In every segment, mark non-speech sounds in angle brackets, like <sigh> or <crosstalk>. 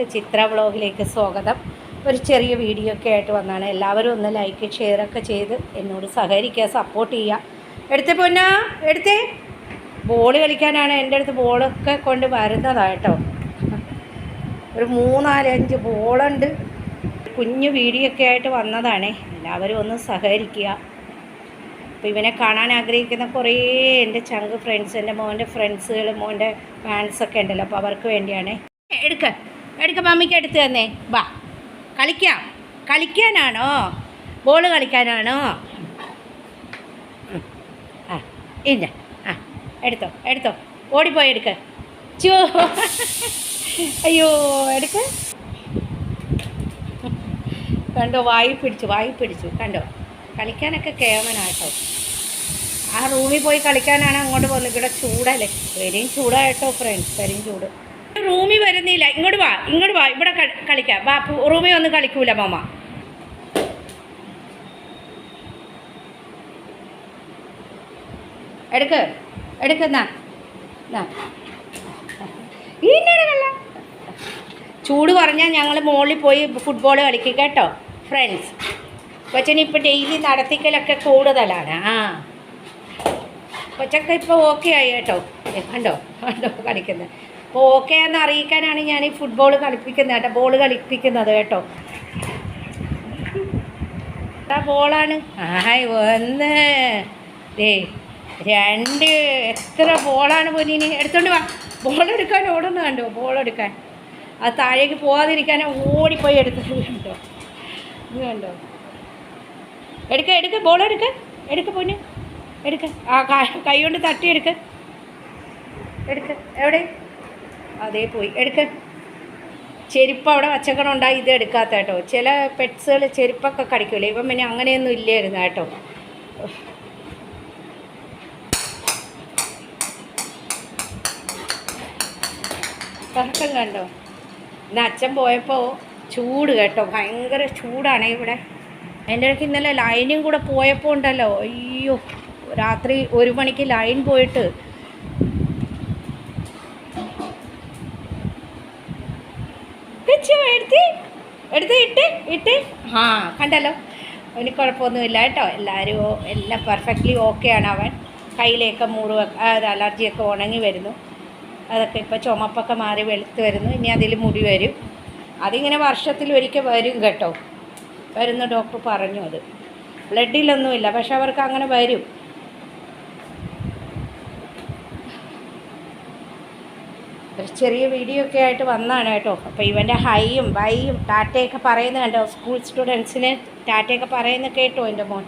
എല്ലാവർക്കും ചിത്ര വ്ളോഗിലേക്ക് സ്വാഗതം. ഒരു ചെറിയ വീഡിയോ ഒക്കെ ആയിട്ട് വന്നാണ് എല്ലാവരും ഒന്ന് ലൈക്ക് ഷെയർ ഒക്കെ ചെയ്ത് എന്നോട് സഹകരിക്കുക സപ്പോർട്ട് ചെയ്യുക. എടുത്തേ പൊന്നാ എടുത്തേ. ബോൾ കളിക്കാനാണ് എന്റെ അടുത്ത് ബോളൊക്കെ കൊണ്ട് വരുന്നതാട്ടോ ഒരു മൂന്നാലഞ്ച് ബോളുണ്ട് കുഞ്ഞു വീഡിയോ ഒക്കെ ആയിട്ട് വന്നതാണേ. എല്ലാവരും ഒന്ന് സഹകരിക്കുക. അപ്പോൾ ഇവനെ കാണാൻ ആഗ്രഹിക്കുന്ന കുറേ എന്റെ ചങ്ക് ഫ്രണ്ട്സ് എന്റെ മോന്റെ ഫ്രണ്ട്സുകൾ മോന്റെ ഫാൻസൊക്കെ ഉണ്ടല്ലോ. അപ്പോൾ അവർക്ക് വേണ്ടിയാണേ. എടുക്ക. എടുക്ക മമ്മിക്ക് എടുത്ത് തന്നേ. വാ. കളിക്കാം. കളിക്കാനാണോ? ബോൾ കളിക്കാനാണോ. ആ ഇല്ല. ആ എടുത്തോ എടുത്തോ. ഓടിപ്പോയി എടുക്ക. ചോ. അയ്യോ എടുക്ക. കണ്ടോ വായി പിടിച്ചു വായി പിടിച്ചു. കണ്ടോ? കളിക്കാനൊക്കെ കേമനാട്ടോ. ആ റൂമിൽ പോയി കളിക്കാനാണ് അങ്ങോട്ട് പോകുന്നത്. ഇവിടെ ചൂടല്ലേ? വരെയും ചൂടായിട്ടോ ഫ്രണ്ട്സ് വരെയും ചൂട്. റൂമിൽ വരുന്നില്ല. ഇങ്ങോട്ട് വാ ഇങ്ങോട്ട് വാ ഇവിടെ കളി- കളിക്കാം. വാ റൂമി റൂമിൽ ഒന്നും കളിക്കൂല മാമ. എടുക്ക് എടുക്ക് എന്നാ ചൂട് പറഞ്ഞാൽ ഞങ്ങൾ മുകളിൽ പോയി ഫുട്ബോൾ കളിക്കും കേട്ടോ? ഫ്രണ്ട്സ് കൊച്ചന് ഇപ്പോൾ ഡെയിലി നടത്തിക്കലൊക്കെ കൂടുതലാണ്. ആ. കൊച്ചൊക്കെ ഇപ്പോൾ ഓക്കെ ആയി കേട്ടോ. കണ്ടോ? കണ്ടോ? കളിക്കുന്നത് അപ്പോൾ ഓക്കെ എന്ന് അറിയിക്കാനാണ് ഞാൻ ഈ ഫുട്ബോൾ കളിപ്പിക്കുന്നത് കേട്ടോ. ബോൾ കളിപ്പിക്കുന്നത് കേട്ടോ. ബോളാണ് ആയി ഒന്ന് ദേ രണ്ട് എത്ര ബോളാണ് പൊന്നിന് എടുത്തോണ്ട് വാ. ബോൾ എടുക്കാൻ ഓടുന്ന കണ്ടോ? ബോൾ എടുക്കാൻ. അത് താഴേക്ക് പോകാതിരിക്കാൻ ഓടിപ്പോയി എടുത്തത് കണ്ടോ? ഇത് കണ്ടോ? എടുക്ക എടുക്ക. ബോൾ എടുക്ക. എടുക്ക പൊന്നു. എടുക്ക. ആ കൈ കൊണ്ട് തട്ടി എടുക്ക. എടുക്ക. എവിടെ? അതേ പോയി. എടുക്ക. ചെരുപ്പ് അവിടെ വച്ചക്കണം ഉണ്ടായി ഇത് എടുക്കാത്ത കേട്ടോ. ചില പെറ്റ്സുകൾ ചെരുപ്പൊക്കെ കടിക്കില്ലേ ഇപ്പം പിന്നെ അങ്ങനെയൊന്നും ഇല്ലായിരുന്നു കേട്ടോ. കറക്കം കണ്ടോ? ഇന്ന് അച്ഛൻ പോയപ്പോൾ ചൂട് കേട്ടോ. ഭയങ്കര ചൂടാണ് ഇവിടെ. എന്റെ ഇടയ്ക്ക് ഇന്നലെ ലൈനും കൂടെ പോയപ്പോൾ ഉണ്ടല്ലോ. അയ്യോ രാത്രി ഒരു മണിക്ക് ലൈൻ പോയിട്ട് വെച്ചോ എടുത്ത് എടുത്ത് ഇട്ട് ഇട്ട്. ആ കണ്ടല്ലോ. അവന് കുഴപ്പമൊന്നുമില്ല കേട്ടോ. എല്ലാവരും എല്ലാം പെർഫെക്റ്റ്ലി ഓക്കെയാണ് അവൻ. കയ്യിലേക്ക് മുറിവ് അത് അലർജിയൊക്കെ ഉണങ്ങി വരുന്നു. അതൊക്കെ ഇപ്പോൾ ചുമപ്പൊക്കെ മാറി വെളുത്ത് വരുന്നു. ഇനി അതിൽ മുടി വരും. അതിങ്ങനെ വർഷത്തിൽ ഒരിക്കൽ വരും കേട്ടോ. വരുന്ന ഡോക്ടർ പറഞ്ഞു അത്. ബ്ലഡിലൊന്നുമില്ല പക്ഷെ അവർക്ക് അങ്ങനെ വരും. ഒരു ചെറിയ വീഡിയോ ഒക്കെ ആയിട്ട് വന്നതാണ് കേട്ടോ. അപ്പോൾ ഇവന്റെ ഹൈയും ബൈയും ടാറ്റയൊക്കെ പറയുന്നത് കണ്ടോ? സ്കൂൾ സ്റ്റുഡൻസിന് ടാറ്റയൊക്കെ പറയുന്ന കേട്ടോ എന്റെ മോൻ.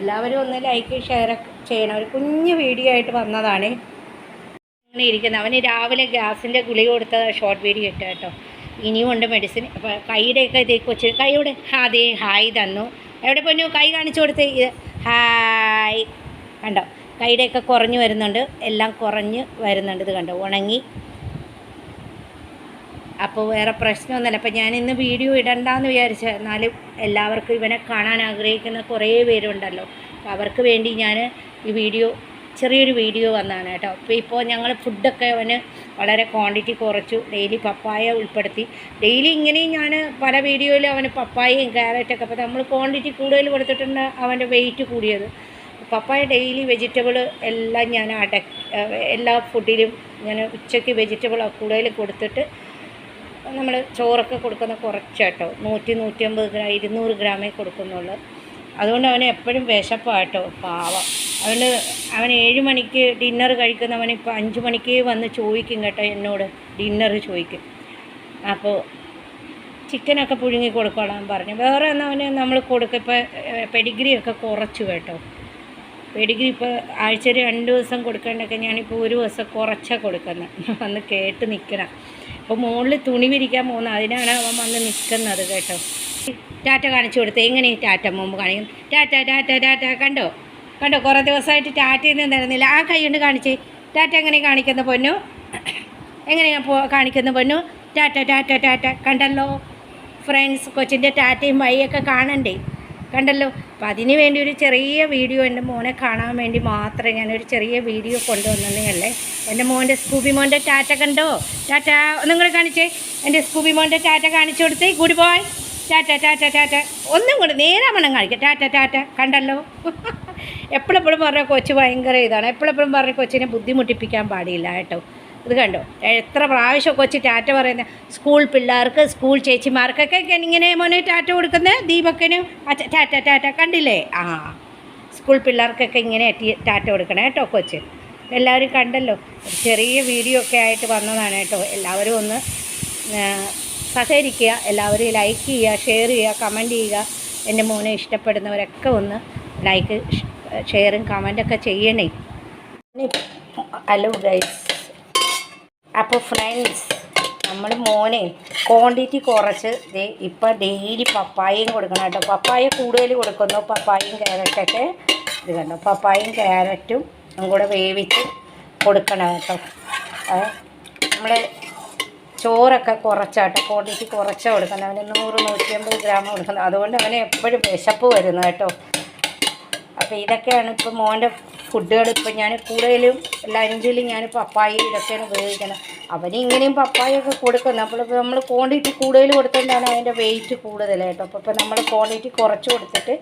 എല്ലാവരും ഒന്ന് ലൈക്ക് ഷെയർ ചെയ്യണം. ഒരു കുഞ്ഞു വീഡിയോ ആയിട്ട് വന്നതാണ്. അങ്ങനെ ഇരിക്കുന്നത് അവന് രാവിലെ ഗ്യാസിന്റെ ഗുളി കൊടുത്ത ഷോർട്ട് വീഡിയോ ഇട്ട കേട്ടോ. ഇനിയും ഉണ്ട് മെഡിസിൻ അപ്പോൾ കൈയുടെയൊക്കെ ഇതേക്ക് വെച്ച് കൈയുടെ അതെ ഹായ് തന്നു. എവിടെ പൊന്നു? കൈ കാണിച്ചു കൊടുത്ത്. ഇത് ഹായ്. കണ്ടോ? കൈയുടെയൊക്കെ കുറഞ്ഞു വരുന്നുണ്ട്. എല്ലാം കുറഞ്ഞ് വരുന്നുണ്ട്. ഇത് കണ്ടോ? ഉണങ്ങി. അപ്പോൾ വേറെ പ്രശ്നമൊന്നുമില്ല. അപ്പോൾ ഞാൻ ഇന്ന് വീഡിയോ ഇടണ്ടെന്ന് വിചാരിച്ച എന്നാലും എല്ലാവർക്കും ഇവനെ കാണാൻ ആഗ്രഹിക്കുന്ന കുറേ പേരുണ്ടല്ലോ. അപ്പോൾ അവർക്ക് വേണ്ടി ഞാൻ ഈ വീഡിയോ ചെറിയൊരു വീഡിയോ വന്നതാണ് കേട്ടോ. അപ്പോൾ ഇപ്പോൾ ഞങ്ങൾ ഫുഡൊക്കെ അവന് വളരെ ക്വാണ്ടിറ്റി കുറച്ചു. ഡെയിലി പപ്പായ ഉൾപ്പെടുത്തി. ഡെയിലി ഇങ്ങനെയും ഞാൻ പല വീഡിയോയിലും അവന് പപ്പായയും ക്യാരറ്റൊക്കെ അപ്പോൾ നമ്മൾ ക്വാണ്ടിറ്റി കൂടുതൽ കൊടുത്തിട്ടുണ്ട് അവന്റെ വെയിറ്റ് കൂടിയത്. പപ്പായ ഡെയിലി വെജിറ്റബിൾ എല്ലാം ഞാൻ അട എല്ലാ ഫുഡിലും ഞാൻ ഉച്ചയ്ക്ക് വെജിറ്റബിൾ കൂടുതൽ കൊടുത്തിട്ട് നമ്മൾ ചോറൊക്കെ കൊടുക്കുന്ന കുറച്ചാട്ടോ. നൂറ്റി നൂറ്റമ്പത് ഗ്രാം ഇരുന്നൂറ് ഗ്രാമേ കൊടുക്കുന്നുള്ളൂ. അതുകൊണ്ട് അവന് എപ്പോഴും വിശപ്പാട്ടോ പാവം. അതുകൊണ്ട് അവൻ ഏഴ് മണിക്ക് ഡിന്നർ കഴിക്കുന്നവൻ ഇപ്പോൾ അഞ്ച് മണിക്ക് വന്ന് ചോദിക്കും കേട്ടോ എന്നോട്. ഡിന്നർ ചോദിക്കും. അപ്പോൾ ചിക്കനൊക്കെ പുഴുങ്ങി കൊടുക്കണം പറഞ്ഞു. വേറെ എന്നവന് നമ്മൾ കൊടുക്കും ഇപ്പോൾ പെഡിഗ്രി ഒക്കെ കുറച്ചു കേട്ടോ. പെഡിഗ്രി ഇപ്പോൾ ആഴ്ചയിൽ രണ്ട് ദിവസം കൊടുക്കേണ്ടൊക്കെ ഞാനിപ്പോൾ ഒരു ദിവസം കുറച്ചാണ് കൊടുക്കുന്നത് വന്ന് കേട്ട് നിൽക്കണം അപ്പോൾ മുകളിൽ തുണി വിരിക്കാൻ പോകുന്ന അതിനാണ് അവൻ വന്ന് നിൽക്കുന്നത് കേട്ടോ. ടാറ്റ കാണിച്ചു കൊടുത്ത്. എങ്ങനെ ടാറ്റ മുമ്പ് കാണിക്കും ടാറ്റ ടാറ്റ ടാറ്റ കണ്ടോ? കണ്ടോ? കുറേ ദിവസമായിട്ട് ടാറ്റയിൽ നിന്ന് തരുന്നില്ല ആ കൈ കൊണ്ട് കാണിച്ചേ. ടാറ്റ എങ്ങനെ കാണിക്കുന്ന പൊന്നു? എങ്ങനെയാണ് പോ കാണിക്കുന്ന പൊന്നു? ടാറ്റ ടാറ്റ ടാറ്റ. കണ്ടല്ലോ? ഫ്രണ്ട്സ് കൊച്ചിന്റെ ടാറ്റയും വൈയൊക്കെ കാണണ്ടേ? കണ്ടല്ലോ? അപ്പം അതിന് വേണ്ടി ഒരു ചെറിയ വീഡിയോ എന്റെ മോനെ കാണാൻ വേണ്ടി മാത്രമേ ഞാനൊരു ചെറിയ വീഡിയോ കൊണ്ടുവന്നതല്ലേ. എന്റെ മോന്റെ സ്കൂബി മോന്റെ ടാറ്റ കണ്ടോ? ടാറ്റ കൂടെ കാണിച്ചേ? എന്റെ സ്കൂബി മോന്റെ ടാറ്റ കാണിച്ചു കൊടുത്തേ. Good boy tata tata tata. ഒന്നും കൂടെ നേരെ മണം കാണിക്കാം. ടാറ്റ ടാറ്റ. കണ്ടല്ലോ? <laughs> എപ്പോഴെപ്പോഴും പറഞ്ഞ കൊച്ചു ഭയങ്കര ഇതാണ്. എപ്പോഴെപ്പോഴും പറഞ്ഞ കൊച്ചിനെ ബുദ്ധിമുട്ടിപ്പിക്കാൻ പാടില്ല കേട്ടോ. ഇത് കണ്ടോ? എത്ര പ്രാവശ്യം കൊച്ചി ടാറ്റ പറയുന്ന സ്കൂൾ പിള്ളേർക്ക് സ്കൂൾ ചേച്ചിമാർക്കൊക്കെ ഇങ്ങനെ മോനെ ടാറ്റ കൊടുക്കുന്നത് ദീപക്കനും? അച്ഛ ടാറ്റ ടാറ്റ കണ്ടില്ലേ? ആ സ്കൂൾ പിള്ളേർക്കൊക്കെ ഇങ്ങനെ ടാറ്റ കൊടുക്കണം കേട്ടോ കൊച്ച്. എല്ലാവരും കണ്ടല്ലോ? ചെറിയ വീഡിയോ ഒക്കെ ആയിട്ട് വന്നതാണ് കേട്ടോ. എല്ലാവരും ഒന്ന് സഹകരിക്കുക എല്ലാവരും ലൈക്ക് ചെയ്യുക ഷെയർ ചെയ്യുക കമന്റ് ചെയ്യുക. എന്റെ മോനെ ഇഷ്ടപ്പെടുന്നവരൊക്കെ ഒന്ന് ലൈക്ക് ഷെയറും കമന്റൊക്കെ ചെയ്യണേ. ഹലോ ഗൈസ് അപ്പോൾ ഫ്രണ്ട്സ് നമ്മൾ മോനെ ക്വാണ്ടിറ്റി കുറച്ച് ദേ ഇപ്പം ഡെയിലി പപ്പായയും കൊടുക്കണം കേട്ടോ. പപ്പായ കൂടുതൽ കൊടുക്കുന്നു. പപ്പായയും ക്യാരറ്റൊക്കെ ഇത് കണ്ടോ? പപ്പായയും ക്യാരറ്റും കൂടെ വേവിച്ച് കൊടുക്കണം കേട്ടോ. നമ്മൾ ചോറൊക്കെ കുറച്ചാട്ടോ. ക്വാണ്ടിറ്റി കുറച്ച് കൊടുക്കണം അവന് നൂറ് നൂറ്റിയമ്പത് ഗ്രാം കൊടുക്കണം അതുകൊണ്ട് അവന് എപ്പോഴും വിശപ്പ് വരുന്നു കേട്ടോ. അപ്പോൾ ഇതൊക്കെയാണ് ഇപ്പോൾ മോന്റെ ഫുഡുകൾ ഇപ്പം ഞാൻ കൂടുതലും ലഞ്ചിൽ ഞാൻ പപ്പായ ഇതൊക്കെയാണ് ഉപയോഗിക്കുന്നത്. അവന് ഇങ്ങനെയും പപ്പായൊക്കെ കൊടുക്കുന്നത് അപ്പോൾ നമ്മൾ ക്വാണ്ടിറ്റി കൂടുതൽ കൊടുത്തുകൊണ്ടാണ് അതിന്റെ വെയിറ്റ് കൂടുതൽ കേട്ടോ അപ്പോൾ ഇപ്പോൾ നമ്മൾ ക്വാണ്ടിറ്റി കുറച്ച് കൊടുത്തിട്ട്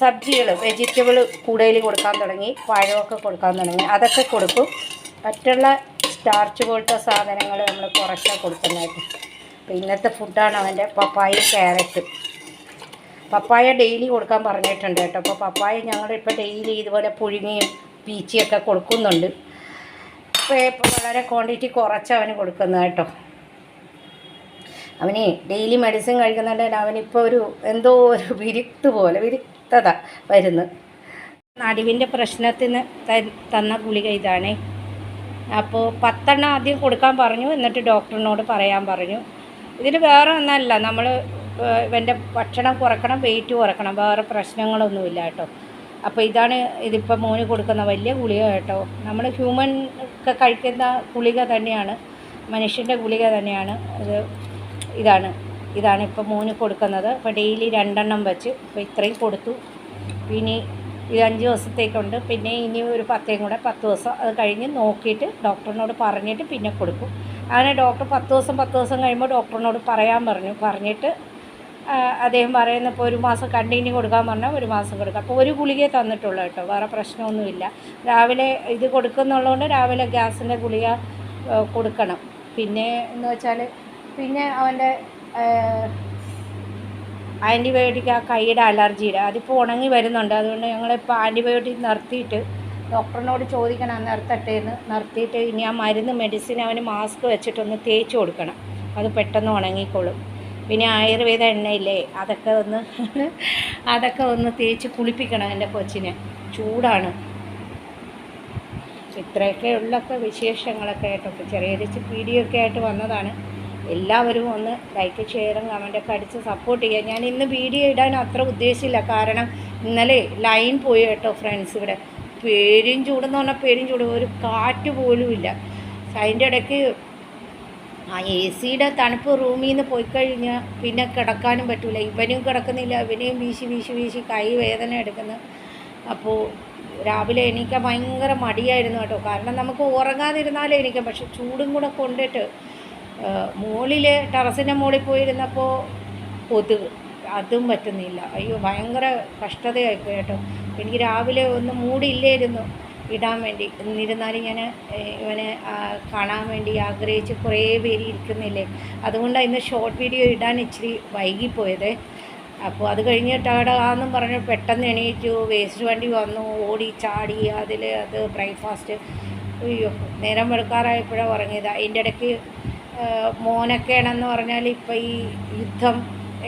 സബ്ജികൾ വെജിറ്റബിൾ കൂടുതൽ കൊടുക്കാൻ തുടങ്ങി പഴമൊക്കെ കൊടുക്കാൻ തുടങ്ങി. അതൊക്കെ കൊടുക്കും. മറ്റുള്ള സ്റ്റാർച്ച് പോലത്തെ സാധനങ്ങൾ നമ്മൾ കുറച്ചാണ് കൊടുക്കുന്നത് അപ്പോൾ ഇന്നത്തെ ഫുഡാണ് അവന്റെ പപ്പായും ക്യാരറ്റും പപ്പായ ഡെയിലി കൊടുക്കാൻ പറഞ്ഞിട്ടുണ്ട് കേട്ടോ. അപ്പോൾ പപ്പായ ഞങ്ങളിപ്പോൾ ഡെയിലി ഇതുപോലെ പുഴുങ്ങിയും പീച്ചിയൊക്കെ കൊടുക്കുന്നുണ്ട്. ഇപ്പോൾ ഇപ്പോൾ വളരെ ക്വാണ്ടിറ്റി കുറച്ച് അവന് കൊടുക്കുന്നത് കേട്ടോ. അവന് ഡെയിലി മെഡിസിൻ കഴിക്കുന്നുണ്ട് അവനിപ്പോൾ ഒരു എന്തോ ഒരു വിരുക്ത് പോലെ വിരുക്തത വരുന്നു. നടുവിന്റെ പ്രശ്നത്തിന് തന്ന ഗുളിക ഇതാണേ. അപ്പോൾ പത്തെണ്ണം ആദ്യം കൊടുക്കാൻ പറഞ്ഞു എന്നിട്ട് ഡോക്ടറിനോട് പറയാൻ പറഞ്ഞു. ഇതിൽ വേറെ ഒന്നല്ല നമ്മൾ ഇവന്റെ ഭക്ഷണം കുറക്കണം വെയിറ്റ് കുറക്കണം വേറെ പ്രശ്നങ്ങളൊന്നുമില്ല കേട്ടോ. അപ്പോൾ ഇതാണ് ഇതിപ്പോൾ മോന് കൊടുക്കുന്ന വലിയ ഗുളിക കേട്ടോ. നമ്മൾ ഹ്യൂമൻ ഒക്കെ കഴിക്കുന്ന ഗുളിക തന്നെയാണ് മനുഷ്യന്റെ ഗുളിക തന്നെയാണ്. ഇത് ഇതാണ് ഇതാണ് ഇപ്പോൾ മോന് കൊടുക്കുന്നത്. അപ്പോൾ ഡെയിലി രണ്ടെണ്ണം വെച്ച് ഇപ്പോൾ ഇത്രയും കൊടുത്തു. ഇനി ഇത് അഞ്ച് ദിവസത്തേക്കുണ്ട്. പിന്നെ ഇനി ഒരു പത്തേം കൂടെ പത്ത് ദിവസം അത് കഴിഞ്ഞ് നോക്കിയിട്ട് ഡോക്ടറിനോട് പറഞ്ഞിട്ട് പിന്നെ കൊടുക്കും. അങ്ങനെ ഡോക്ടർ പത്ത് ദിവസം പത്ത് ദിവസം കഴിയുമ്പോൾ ഡോക്ടറിനോട് പറയാൻ പറഞ്ഞു. പറഞ്ഞിട്ട് അദ്ദേഹം പറയുന്ന ഇപ്പോൾ ഒരു മാസം കണ്ടിന്യൂ കൊടുക്കാൻ പറഞ്ഞാൽ ഒരു മാസം കൊടുക്കാം. അപ്പോൾ ഒരു ഗുളികയെ തന്നിട്ടുള്ളൂ കേട്ടോ വേറെ പ്രശ്നമൊന്നുമില്ല. രാവിലെ ഇത് കൊടുക്കുന്നുള്ളതുകൊണ്ട് രാവിലെ ഗ്യാസിന്റെ ഗുളിക കൊടുക്കണം. പിന്നെ എന്ന് വെച്ചാൽ പിന്നെ അവന്റെ ആന്റിബയോട്ടിക് ആ കൈയുടെ അലർജിയുടെ അതിപ്പോൾ ഉണങ്ങി വരുന്നുണ്ട്. അതുകൊണ്ട് ഞങ്ങളിപ്പോൾ ആന്റിബയോട്ടിക് നിർത്തിയിട്ട് ഡോക്ടറിനോട് ചോദിക്കണം നിർത്തട്ടെ എന്ന്. നിർത്തിയിട്ട് ഇനി ആ മരുന്ന് മെഡിസിൻ അവന് മാസ്ക് വെച്ചിട്ടൊന്ന് തേച്ച് കൊടുക്കണം. അത് പെട്ടെന്ന് ഉണങ്ങിക്കോളും. പിന്നെ ആയുർവേദ എണ്ണയില്ലേ അതൊക്കെ ഒന്ന് <laughs> അതൊക്കെ ഒന്ന് തേച്ച് കുളിപ്പിക്കണം എന്റെ കൊച്ചിനെ. ചൂടാണ്. ഇത്രയൊക്കെ ഉള്ളൊക്കെ വിശേഷങ്ങളൊക്കെ ആയിട്ടോ ഇപ്പോൾ ചെറിയ വീഡിയോ ഒക്കെ ആയിട്ട് വന്നതാണ്. എല്ലാവരും ഒന്ന് ലൈക്ക് ഷെയറും കമന്റൊക്കെ അടിച്ച് സപ്പോർട്ട് ചെയ്യുക. ഞാൻ ഇന്ന് വീഡിയോ ഇടാൻ അത്ര ഉദ്ദേശിച്ചില്ല. കാരണം ഇന്നലെ ലൈൻ പോയി കേട്ടോ ഫ്രണ്ട്സ് ഇവിടെ. പേരും ചൂടെന്ന് പറഞ്ഞാൽ പേരും ചൂട്. ഒരു കാറ്റ് പോലും ഇല്ല അതിന്റെ ഇടയ്ക്ക് ആ എ സിയുടെ തണുപ്പ് റൂമിൽ നിന്ന് പോയി കഴിഞ്ഞാൽ പിന്നെ കിടക്കാനും പറ്റില്ല ഇവനും കിടക്കുന്നില്ല ഇവനെയും വീശി വീശി വീശി കൈ വേദന എടുക്കുന്നു. അപ്പോൾ രാവിലെ എണീക്കാൻ ഭയങ്കര മടിയായിരുന്നു കേട്ടോ. കാരണം നമുക്ക് ഉറങ്ങാതിരുന്നാലേ എനിക്ക് പക്ഷെ ചൂടും കൂടെ കൊണ്ടിട്ട് മുകളിൽ ടെറസിന്റെ മുകളിൽ പോയിരുന്നപ്പോൾ കൊതുക് അതും പറ്റുന്നില്ല. അയ്യോ ഭയങ്കര കഷ്ടതയായിപ്പോയി കേട്ടോ. എനിക്ക് രാവിലെ ഒന്ന് മൂടിയില്ലായിരുന്നു. ഇടാൻ വേണ്ടി. എന്നിരുന്നാലും ഞാൻ ഇവനെ കാണാൻ വേണ്ടി ആഗ്രഹിച്ച് കുറേ പേര് ഇരിക്കുന്നില്ലേ? അതുകൊണ്ടാണ് ഇന്ന് ഷോർട്ട് വീഡിയോ ഇടാൻ ഇച്ചിരി വൈകിപ്പോയത്. അപ്പോൾ അത് കഴിഞ്ഞിട്ടാടാന്നും പറഞ്ഞ് പെട്ടെന്ന് എണീറ്റു വേസ്റ്റ് വണ്ടി വന്നു ഓടി ചാടി അതിൽ അത് ബ്രേക്ക്ഫാസ്റ്റ് അയ്യോ നേരം വെളുക്കാറായപ്പോഴാണ് ഉറങ്ങിയത്. അതിന്റെ ഇടയ്ക്ക് മോനൊക്കെയാണെന്ന് പറഞ്ഞാൽ ഇപ്പം ഈ യുദ്ധം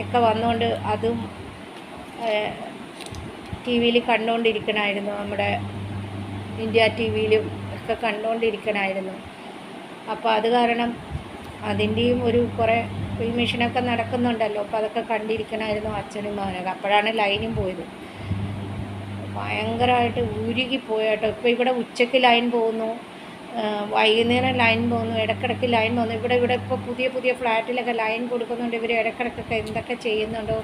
ഒക്കെ വന്നുകൊണ്ട് അതും ടി വിയിൽ കണ്ടുകൊണ്ടിരിക്കണമായിരുന്നു നമ്മുടെ ഇന്ത്യ ടി വിയിലും ഒക്കെ കണ്ടുകൊണ്ടിരിക്കണമായിരുന്നു അപ്പോൾ അത് കാരണം അതിന്റെയും ഒരു കുറേ മിഷനൊക്കെ നടക്കുന്നുണ്ടല്ലോ. അപ്പോൾ അതൊക്കെ കണ്ടിരിക്കണമായിരുന്നു അച്ഛനും മകനൊക്കെ അപ്പോഴാണ് ലൈനും പോയത്. ഭയങ്കരമായിട്ട് ഉരുകിപ്പോയി കേട്ടോ. ഇപ്പോൾ ഇവിടെ ഉച്ചയ്ക്ക് ലൈൻ പോകുന്നു. വൈകുന്നേരം ലൈൻ പോകുന്നു. ഇടയ്ക്കിടയ്ക്ക് ലൈൻ പോകുന്നു. ഇവിടെ ഇവിടെ ഇപ്പോൾ പുതിയ പുതിയ ഫ്ലാറ്റിലൊക്കെ ലൈൻ കൊടുക്കുന്നുണ്ട്. ഇവർ ഇടയ്ക്കിടയ്ക്കൊക്കെ എന്തൊക്കെ ചെയ്യുന്നുണ്ടോ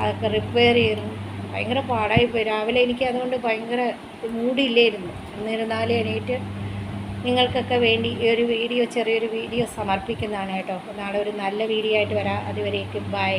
അതൊക്കെ റിപ്പയർ ചെയ്യുന്നു. ഭയങ്കര പാടായിപ്പോയി രാവിലെ എനിക്ക് അതുകൊണ്ട് ഭയങ്കര മൂടിയില്ലായിരുന്നു. എന്നിരുന്നാലും എണീറ്റ് നിങ്ങൾക്കൊക്കെ വേണ്ടി ഒരു വീഡിയോ ചെറിയൊരു വീഡിയോ സമർപ്പിക്കുന്നതാണ് കേട്ടോ. നാളെ ഒരു നല്ല വീഡിയോ ആയിട്ട് വരാം. അതുവരേക്കും ബൈ.